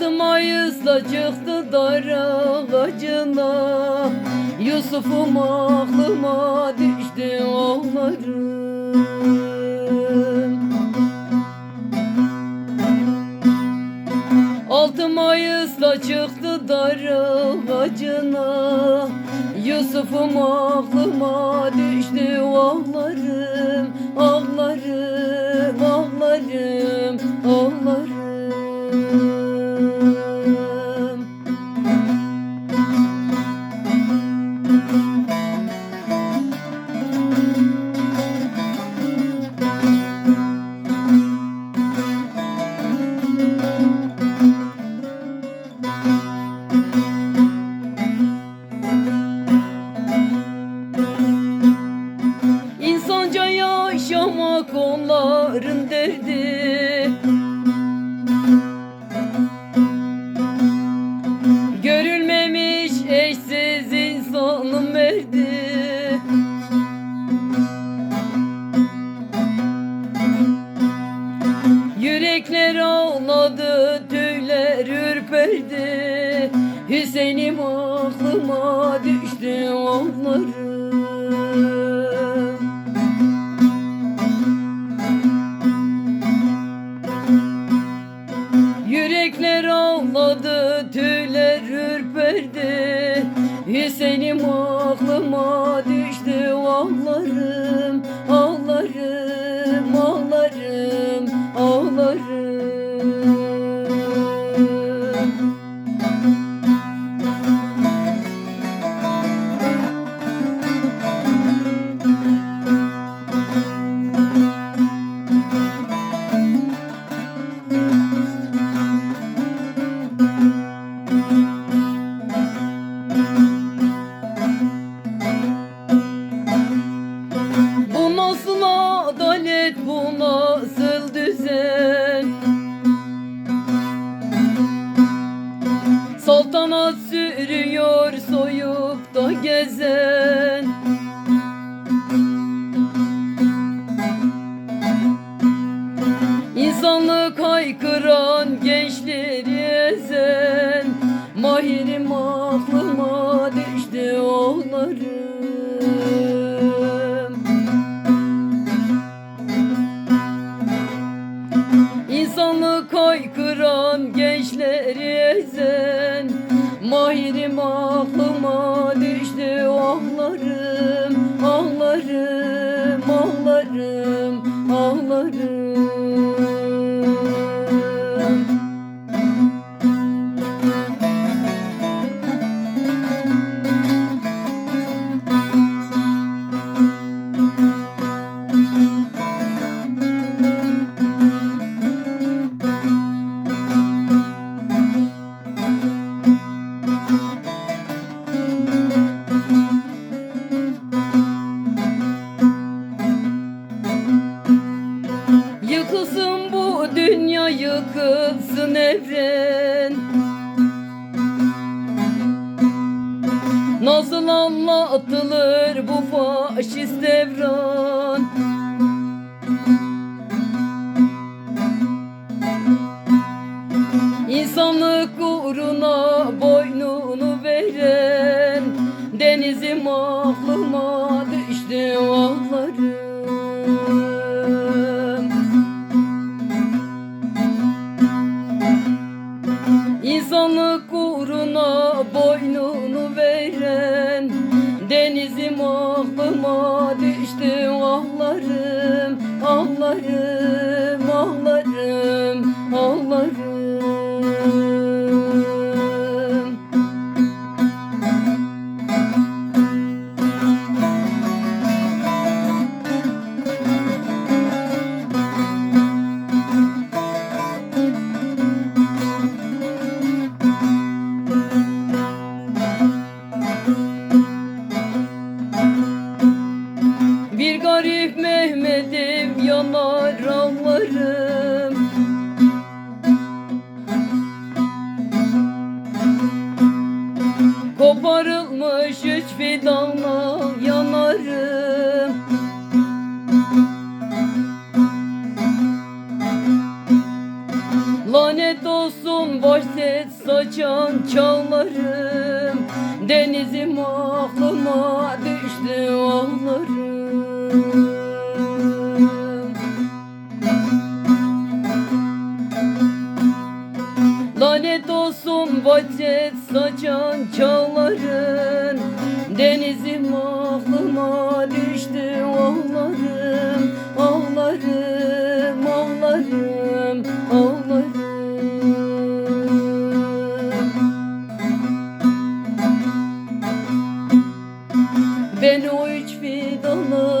da çıktı dar ağacına Yusuf'um aklıma düştü oğullarım Altı Mayıs'ta çıktı dar ağacına Yusuf'um aklıma düştü ağlarım Yürekler ağladı, tüyler ürperdi. Hüseyin'im aklıma düştü onların. Yürekler ağladı, tüyler ürperdi. Hüseyin'im aklıma düştü Mahirim aklıma düştü oğlarım İnsanlık haykıran gençleri ezen Mahirim aklıma düştü ağlarım Ağlarım, Yıkılsın bu dünya yıkılsın evren Nasıl anlatılır bu faşist devran İnsanlık uğruna boynunu veren Denizim aklıma İnsanlık uğruna boynunu veren Denizim aklıma düştü ağlarım Ağlarım, Arif Mehmet'im yanar ağlarım. Koparılmış üç fidanla yanarım. Lanet olsun başset saçan çallarım Denizim aklıma düştü ağlarım. Vacet saçan çağların Denizim aklıma düştü ağlarım Ağlarım, ağlarım, ağlarım. Ben o üç fidanı